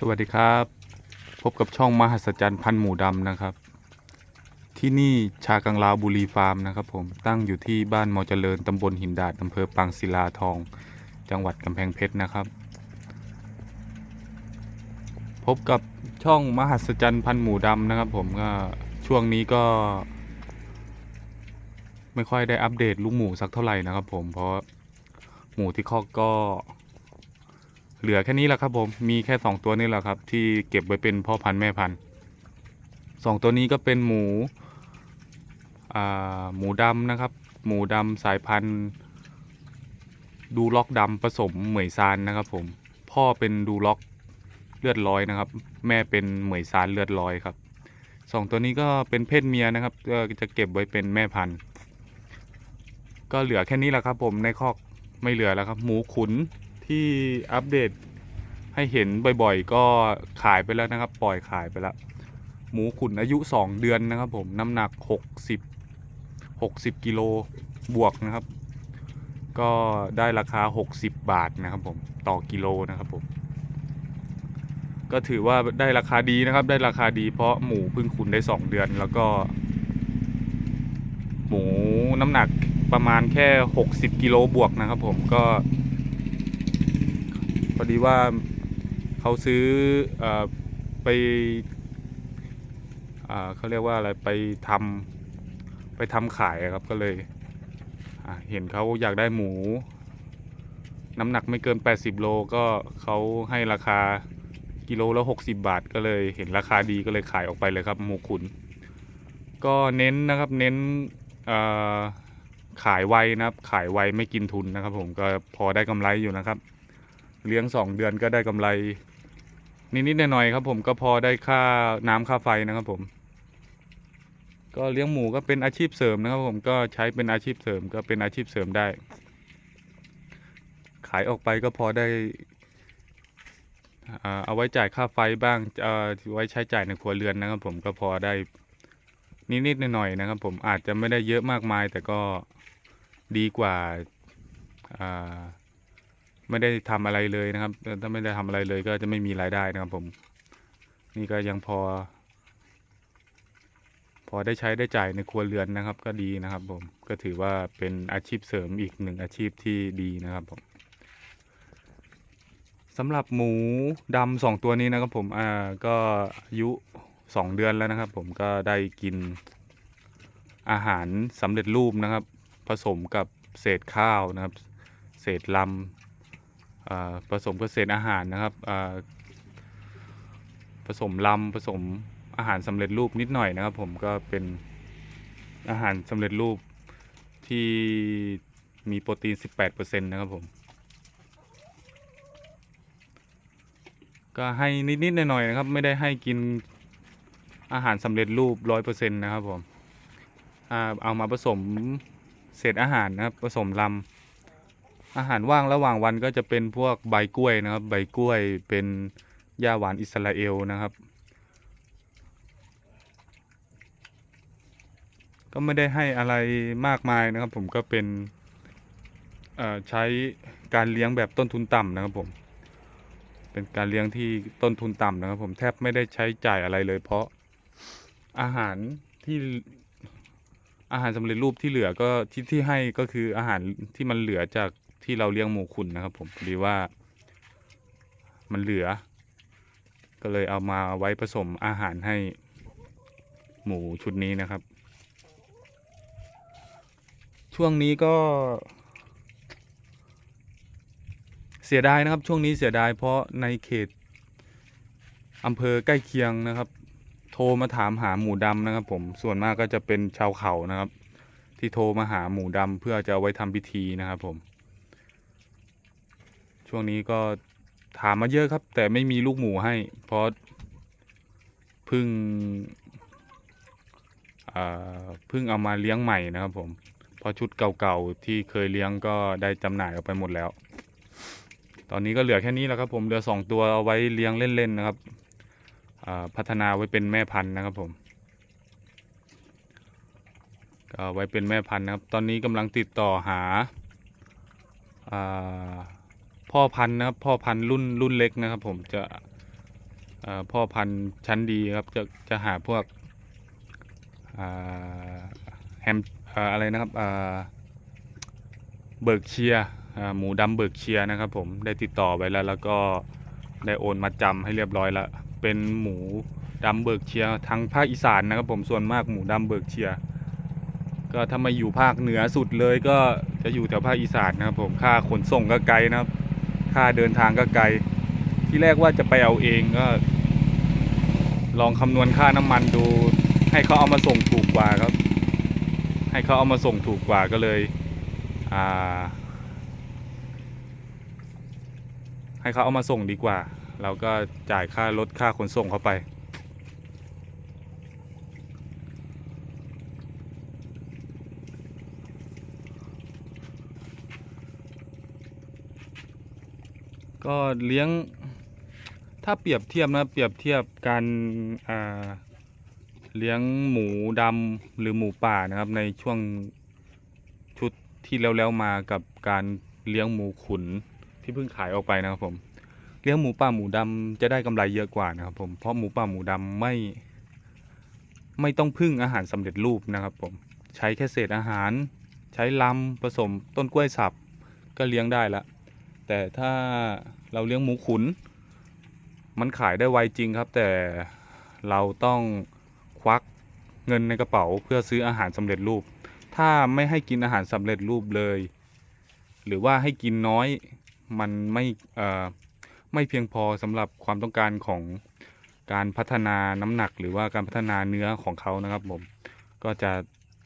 สวัสดีครับ พบกับช่องมหัศจรรย์พันหมูดำนะครับ ที่นี่ชากังลาวบุรีฟาร์มนะครับผมตั้งอยู่ที่บ้านมอเจริญตำบลหินดาดอำเภอปางศิลาทอง จังหวัดกำแพงเพชรนะครับ พบกับช่องมหัศจรรย์พันหมูดำนะครับ ผมก็ช่วงนี้ก็ ไม่ค่อยได้อัปเดตลูกหมูสักเท่าไหร่นะครับ ผมเพราะหมูที่คอกก็ เหลือแค่นี้แหละครับผม มีแค่สองตัวนี่แหละครับ ที่เก็บไว้เป็นพ่อพันธุ์แม่พันธุ์สองตัวนี้ก็เป็นหมูอ่าหมูดำนะครับ หมูดำสายพันธุ์ ดูล็อกดำผสมเหมยซานนะครับ ผม พ่อเป็นดูล็อกเลือดร้อยนะครับ แม่เป็นเหมยซานเลือดร้อยครับสองตัวนี้ก็เป็นเพศเมียนะครับก็จะเก็บไว้เป็นแม่พันธุ์ ก็เหลือแค่นี้แหละครับ ผมในคอกไม่เหลือแล้วครับ หมูขุน ที่อัปเดตให้เห็นบ่อยๆ ก็ขายไปแล้วนะครับ ปล่อยขายไปแล้ว หมูขุนอายุ 2 เดือนนะครับผมน้ำหนัก 60 60กิโลบวกนะครับ ก็ได้ราคา 60 บาทนะครับผมต่อกิโลนะครับผมก็ถือว่าได้ราคาดีนะครับ ได้ราคาดีเพราะหมูเพิ่งขุนได้ 2 เดือนแล้วก็ หมูน้ำหนักประมาณแค่ 60 กิโลบวกนะครับผมก็ พอดีว่าเขาซื้ออไปอเขาเรียกว่าอะไรไปทำไปทำขายครับก็เลยเห็นเขาอยากได้หมู น้ำหนักไม่เกิน 80 โลก็เขาให้ราคากิโลละ60 บาท ก็เลยเห็นราคาดีก็เลยขายออกไปเลยครับหมูขุน ก็เน้นนะครับเน้นขายไวนะครับขายไวไม่กินทุนนะครับ ผมก็พอได้กำไรอยู่นะครับ เลี้ยงสองเดือนก็ได้กำไร นิดๆหน่อยๆครับ ผมก็พอได้ค่าน้ำค่าไฟนะครับผม ก็เลี้ยงหมูก็เป็นอาชีพเสริมนะครับ ผมก็ใช้เป็นอาชีพเสริมก็เป็นอาชีพเสริมได้ ขายออกไปก็พอได้อ่าเอาไว้จ่ายค่าไฟบ้างเออไว้ใช้จ่ายในครัวเรือนนะครับ ผมก็พอได้นิดๆหน่อยๆนะครับ ผมอาจจะไม่ได้เยอะมากมาย แต่ก็ดีกว่าอ่า ไม่ได้ทำอะไรเลยนะครับ ถ้าไม่ได้ทำอะไรเลยก็จะไม่มีรายได้นะครับผม นี่ก็ยังพอ พอได้ใช้ได้จ่ายในครัวเรือนนะครับ ก็ดีนะครับ ผม ก็ถือว่าเป็นอาชีพเสริมอีกหนึ่งอาชีพที่ดีนะครับผมสำหรับหมูดำสองตัวนี้นะครับผม อ่า ก็อายุสองเดือนแล้วนะครับ ผมก็ได้กินอาหารสำเร็จรูปนะครับ ผสมกับเศษข้าวนะครับ เศษลำ ผสมเกับเศษอาหารนะครับผสมลำผสมอาหารสำเร็จรูปนิดหน่อยนะครับ ผมก็เป็นอาหารสำเร็จรูปที่มีโปรตีน 18%นะครับผมก็ให้นิดๆหน่อยๆนะครับ ไม่ได้ให้กินอาหารสำเร็จรูป 100%นะครับผมเอามาผสมเศษอาหารนะครับผสมลำ อาหารว่างระหว่างวันก็จะเป็นพวกใบกล้วยนะครับ ใบกล้วยเป็นหญ้าหวานอิสราเอลนะครับ ก็ไม่ได้ให้อะไรมากมายนะครับ ผมก็เป็นใช้การเลี้ยงแบบต้นทุนต่ำนะครับผม เป็นการเลี้ยงที่ต้นทุนต่ำนะครับผมแทบไม่ได้ใช้จ่ายอะไรเลย เพราะอาหารที่อาหารสำเร็จรูปที่เหลือก็ที่ที่ให้ก็คืออาหารที่มันเหลือจาก ที่เราเลี้ยงหมูขุนนะครับ ผมพอดีว่า มันเหลือ ก็เลยเอามาไว้ผสมอาหารให้หมูชุดนี้นะครับ ช่วงนี้ก็ เสียดายนะครับ ช่วงนี้เสียดายเพราะในเขตอำเภอใกล้เคียงนะครับ โทรมาถามหาหมูดำนะครับ ผมส่วนมากก็จะเป็นชาวเขานะครับ ที่โทรมาหาหมูดำเพื่อจะเอาไว้ทำพิธีนะครับผม ช่วงนี้ก็ถามมาเยอะครับ แต่ไม่มีลูกหมูให้ เพราะเพิ่งเพิ่งเอามาเลี้ยงใหม่นะครับผมเพราะชุดเก่าๆที่เคยเลี้ยงก็ได้จำหน่ายออกไปหมดแล้ว ตอนนี้ก็เหลือแค่นี้แล้วครับผมเหลือสองตัวเอาไว้เลี้ยงเล่นๆนะครับพัฒนาไว้เป็นแม่พันธุ์นะครับผมก็ไว้เป็นแม่พันธุ์นะครับ ตอนนี้กำลังติดต่อหา พ่อพันธุ์นะครับ พ่อพันธุ์รุ่นรุ่นเล็กนะครับ ผมจะพ่อพันธุ์ชั้นดีครับ จะจะหาพวกแฮมอะไรนะครับเบิร์กเชียหมูดำเบิร์กเชียนะครับ ผมได้ติดต่อไปแล้ว แล้วก็ได้โอนมาจำให้เรียบร้อยแล้วเป็นหมูดำเบิร์กเชียทางภาคอีสานนะครับ ผมส่วนมากหมูดำเบิร์กเชียก็ถ้ามาอยู่ภาคเหนือสุดเลยก็จะอยู่แถวภาคอีสานนะครับผมค่าขนส่งก็ไกลนะครับ ค่าเดินทางก็ไกล ที่แรกว่าจะไปเอาเองก็ ลองคำนวณค่าน้ำมันดู ให้เขาเอามาส่งถูกกว่าครับ ให้เขาเอามาส่งถูกกว่าก็เลยอ่าให้เขาเอามาส่งดีกว่า เราก็จ่ายค่ารถค่าขนส่งเข้าไป ก็เลี้ยงถ้าเปรียบเทียบนะเปรียบเทียบการเลี้ยงหมูดำหรือหมูป่านะครับ ในช่วงชุดที่แล้วๆมากับการเลี้ยงหมูขุนที่เพิ่งขายออกไปนะครับผมเลี้ยงหมูป่าหมูดำจะได้กำไรเยอะกว่านะครับผมเพราะหมูป่าหมูดำไม่ไม่ต้องพึ่งอาหารสำเร็จรูปนะครับผมใช้แค่เศษอาหาร ใช้ลำผสมต้นกล้วยสับก็เลี้ยงได้ละแต่ถ้า เราเลี้ยงหมูขุน มันขายได้ไวจริงครับ แต่เราต้องควักเงินในกระเป๋าเพื่อซื้ออาหารสำเร็จรูป ถ้าไม่ให้กินอาหารสำเร็จรูปเลย หรือว่าให้กินน้อยมันไม่เอ่อไม่เพียงพอสำหรับความต้องการของการพัฒนาน้ำหนัก หรือว่าการพัฒนาเนื้อของเขานะครับผมก็จะ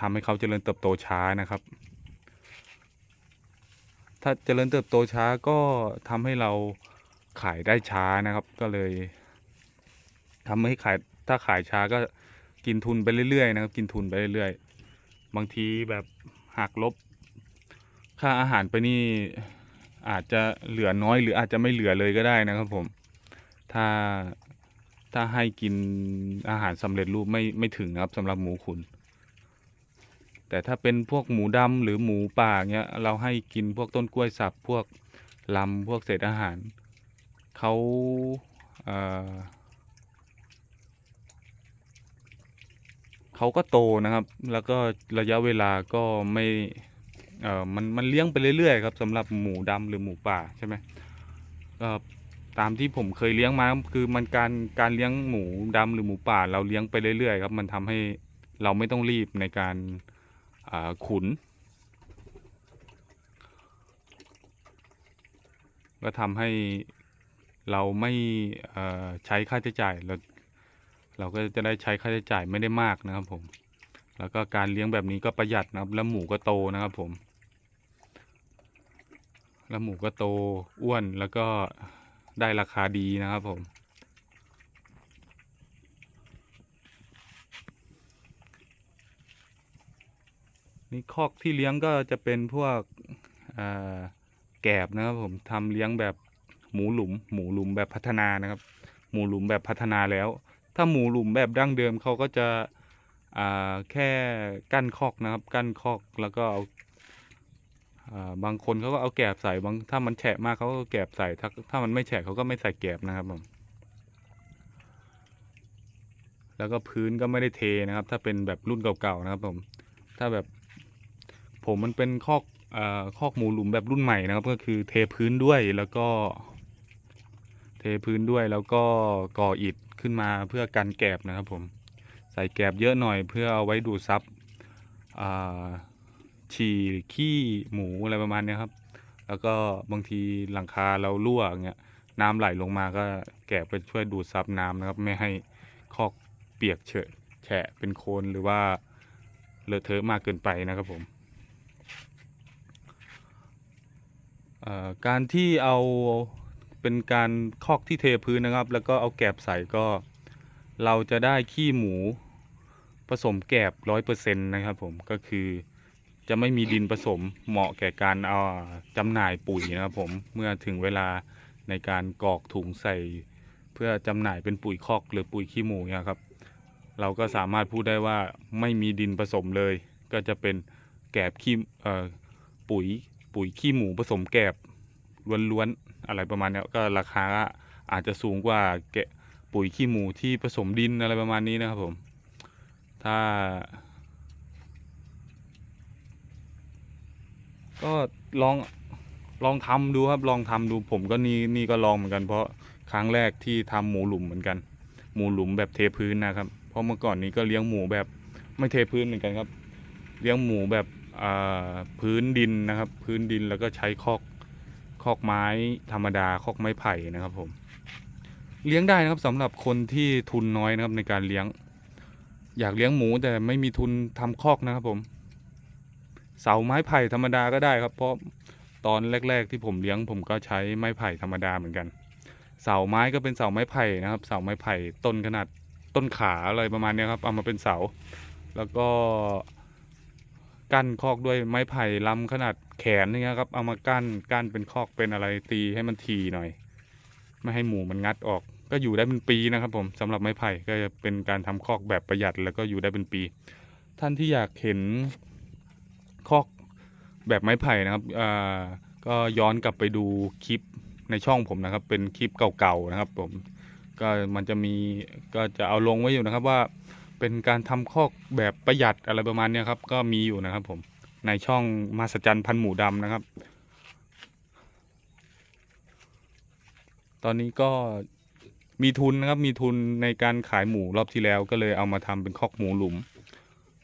ทำให้เขาเจริญเติบโตช้านะครับ ถ้าเจริญเติบโตช้าก็ทำให้เราขายได้ช้านะครับ ก็เลยทำให้ขายถ้าขายช้าก็กินทุนไปเรื่อยๆนะครับ กินทุนไปเรื่อยๆ บางทีแบบหักลบ ค่าอาหารไปนี่อาจจะเหลือน้อย หรืออาจจะไม่เหลือเลยก็ได้นะครับผม ถ้าถ้าให้กินอาหารสำเร็จรูปไม่ไม่ถึงนะครับสำหรับหมูขุน แต่ถ้าเป็นพวกหมูดำหรือหมูป่าเงี้ยเราให้กินพวกต้นกล้วยสับพวกลำพวกเศษอาหารเขาเอ่อเขาก็โตนะครับ แล้วก็ระยะเวลาก็ไม่เอ่อมันมันเลี้ยงไปเรื่อยๆครับสำหรับหมูดำหรือหมูป่าใช่ไหมก็ตามที่ผมเคยเลี้ยงมาคือมันการการเลี้ยงหมูดำหรือหมูป่า เราเลี้ยงไปเรื่อยๆครับ มันทำให้เราไม่ต้องรีบในการ ขุน ก็ทำให้เราไม่ใช้ค่าใช้จ่ายเราเราก็จะได้ใช้ค่าใช้จ่ายไม่ได้มากนะครับผม แล้วก็การเลี้ยงแบบนี้ก็ประหยัดนะครับ แล้วหมูก็โตนะครับผม แล้วหมูก็โตอ้วนแล้วก็ได้ราคาดีนะครับผม นี่คอกที่เลี้ยงก็จะเป็นพวกแกบนะครับผมทำเลี้ยงแบบหมูหลุม หมูหลุมแบบพัฒนานะครับ หมูหลุมแบบพัฒนาแล้ว ถ้าหมูหลุมแบบดั้งเดิมเขาก็จะแค่กั้นคอกนะครับ กั้นคอกแล้วก็เอาบางคนเขาก็เอาแกบใส่บางถ้ามันแฉะมากเขาก็แกบใส่ถ้าถ้ามันไม่แฉะเขาก็ไม่ใส่แกบนะครับผมแล้วก็พื้นก็ไม่ได้เทนะครับ ถ้าเป็นแบบรุ่นเก่าๆนะครับผมถ้าแบบ ผมมันเป็นคอกเอ่อคอกหมูหลุมแบบรุ่นใหม่นะครับ ก็คือเทพื้นด้วยแล้วก็ เทพื้นด้วยแล้วก็ก่ออิฐขึ้นมาเพื่อกันแกบนะครับ ผมใส่แกบเยอะหน่อยเพื่อเอาไว้ดูดซับฉี่ขี้หมูอะไรประมาณนี้ครับ แล้วก็บางทีหลังคาเรารั่วอย่างเงี้ยน้ำไหลลงมาก็แกบไปช่วยดูดซับน้ำนะครับ ไม่ให้คอกเปียกเฉอะแฉะเป็นโคลนหรือว่าเลอะเทอะมากเกินไปนะครับผมเอ่อ การที่เอาเป็นการคอกที่เทพื้นนะครับ แล้วก็เอาแกบใส่ก็ เราจะได้ขี้หมูผสมแกบร้อยเปอร์เซ็นต์นะครับผมก็คือจะไม่มีดินผสมเหมาะแก่การเอาจำหน่ายปุ๋ยนะครับผมเมื่อถึงเวลาในการกรอกถุงใส่ เพื่อจำหน่ายเป็นปุ๋ยคอกหรือปุ๋ยขี้หมูนี่ยครับ เราก็สามารถพูดได้ว่าไม่มีดินผสมเลย ก็จะเป็นแกบขี้ปุ๋ย ปุ๋ยขี้หมูผสมแกบล้วนๆอะไรประมาณนี้ก็ราคาอาจจะสูงกว่าแกะปุ๋ยขี้หมูที่ผสมดินอะไรประมาณนี้นะครับผม ถ้า ก็ลองลองทำดูครับลองทำดูผมก็นี่นี่ก็ลองเหมือนกันเพราะครั้งแรกที่ทำหมูหลุมเหมือนกัน หมูหลุมแบบเทพื้นนะครับ เพราะเมื่อก่อนนี้ก็เลี้ยงหมูแบบไม่เทพื้นเหมือนกันครับ เลี้ยงหมูแบบ พื้นดินนะครับ พื้นดินแล้วก็ใช้คอกคอกไม้ธรรมดาคอกไม้ไผ่นะครับผมเลี้ยงได้นะครับสำหรับคนที่ทุนน้อยนะครับในการเลี้ยง อยากเลี้ยงหมูแต่ไม่มีทุนทำคอกนะครับผม เสาไม้ไผ่ธรรมดาก็ได้ครับ เพราะตอนแรก ๆ ที่ผมเลี้ยงผมก็ใช้ไม้ไผ่ธรรมดาเหมือนกัน เสาไม้ก็เป็นเสาไม้ไผ่นะครับ เสาไม้ไผ่ต้นขนาดต้นขาอะไรประมาณนี้ครับเอามาเป็นเสา แล้วก็ กั้นคอกด้วยไม้ไผ่ลำขนาดแขนนี่ครับ เอามากั้นกั้นเป็นคอกเป็นอะไรตีให้มันทีหน่อย ไม่ให้หมูมันงัดออก ก็อยู่ได้เป็นปีนะครับ ผมสำหรับไม้ไผ่ก็จะเป็นการทำคอกแบบประหยัดแล้วก็อยู่ได้เป็นปี ท่านที่อยากเห็นคอกแบบไม้ไผ่นะครับอ่าก็ย้อนกลับไปดูคลิปในช่องผมนะครับ เป็นคลิปเก่าๆนะครับ ผมก็มันจะมีก็จะเอาลงไว้อยู่นะครับว่า เป็นการทำคอกแบบประหยัดอะไรประมาณนี้ครับ ก็มีอยู่นะครับผมในช่องมาสจันพันหมูดำนะครับ ตอนนี้ก็มีทุนนะครับมีทุนในการขายหมูรอบที่แล้ว ก็เลยเอามาทำเป็นคอกหมูหลุม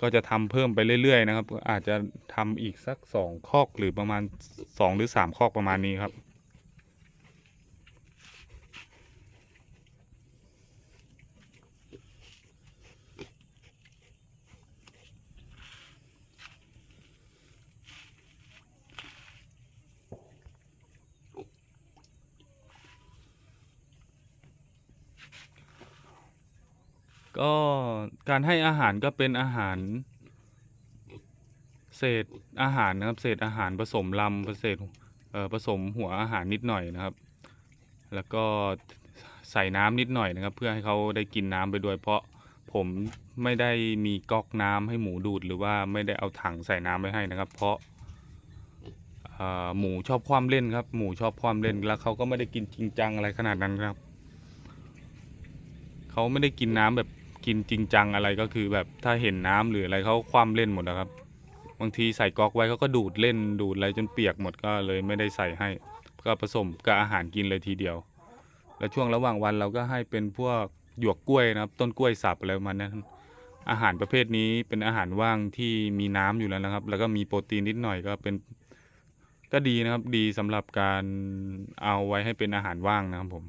ก็จะทำเพิ่มไปเรื่อยๆนะครับ อาจจะทำอีกสักสองคอกหรือประมาณสองหรือสามคอกประมาณนี้ครับ ก็การให้อาหารก็เป็นอาหาร เศษอาหารนะครับเศษอาหารผสมลำผสมเอ่อผสมหัวอาหารนิดหน่อยนะครับ แล้วก็ใส่น้ำนิดหน่อยนะครับ เพื่อให้เขาได้กินน้ำไปด้วย เพราะผมไม่ได้มีก๊อกน้ำให้หมูดูด หรือว่าไม่ได้เอาถังใส่น้ำไว้ให้นะครับ เพราะเอ่อหมูชอบความเล่นครับ หมูชอบความเล่นแล้วเขาก็ไม่ได้กินจริงจังอะไรขนาดนั้นครับ เขาไม่ได้กินน้ำแบบกินจริงจังอะไรก็คือ แบบถ้าเห็นน้ำหรืออะไรเขาคว่ำเล่นหมดนะครับ บางทีใส่ก๊อกไว้เขาก็ดูดเล่นดูดอะไรจนเปียกหมดก็เลยไม่ได้ใส่ให้ ก็ผสมกับอาหารกินเลยทีเดียว แล้วช่วงระหว่างวันเราก็ให้เป็นพวกหยวกกล้วยนะครับ ต้นกล้วยสับอะไรประมาณนั้นอาหารประเภทนี้เป็นอาหารว่างที่มีน้ำอยู่แล้วนะครับ แล้วก็มีโปรตีนนิดหน่อยก็เป็น ก็ดีนะครับ ดีสำหรับการเอาไว้ให้เป็นอาหารว่างนะครับผม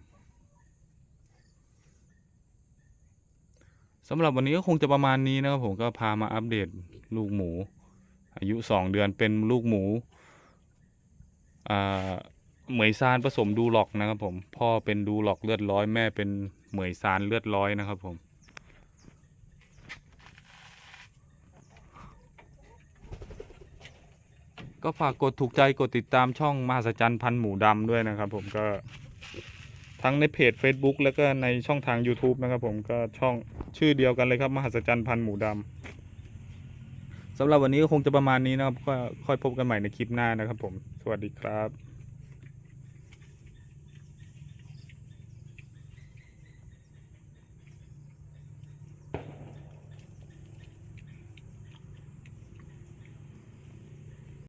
สำหรับวันนี้ก็คงจะประมาณนี้นะครับผมก็พามาอัปเดตลูกหมู อายุสองเดือนเป็นลูกหมูเหมยซานผสมดูหลอกนะครับผมพ่อเป็นดูหลอกเลือดร้อยแม่เป็นเหมยซานเลือดร้อยนะครับผมก็ฝากกดถูกใจกดติดตามช่องมหัศจรรย์พันหมูดำด้วยนะครับผมก็ ทั้งในเพจ Facebook แล้วก็ในช่องทาง YouTube นะครับผมก็ช่องชื่อเดียวกันเลยครับ มหัศจรรย์พันหมูดำสำหรับวันนี้ก็คงจะประมาณนี้นะครับก็ค่อยพบกันใหม่ในคลิปหน้านะครับผม สวัสดีครับ